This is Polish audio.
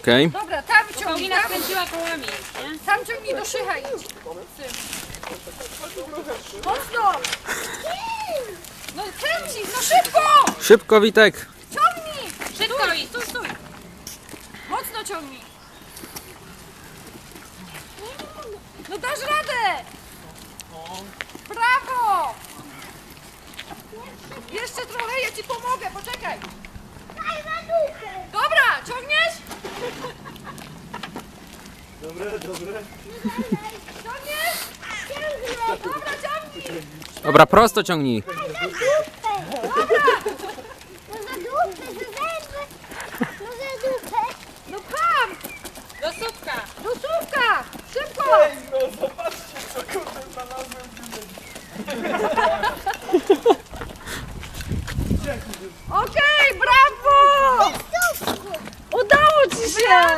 Okej. Dobra, tam ciągnij, Paulina tam, skręciła kołami, nie? tam ciągnij do szycha idź. Mocno! No kręci, no szybko! Szybko, Witek. Ciągnij! Szybko stój, stój. Mocno ciągnij. No dasz radę! Brawo! Jeszcze trochę, ja ci pomogę, poczekaj. Dobra, ciągniesz? Dobre, dobre. Dobra, ciągnij! Dobra, prosto ciągnij. No pam! Do słupka. Do słówka! Szybko! No zobaczcie, co kurde znalazłem Okej,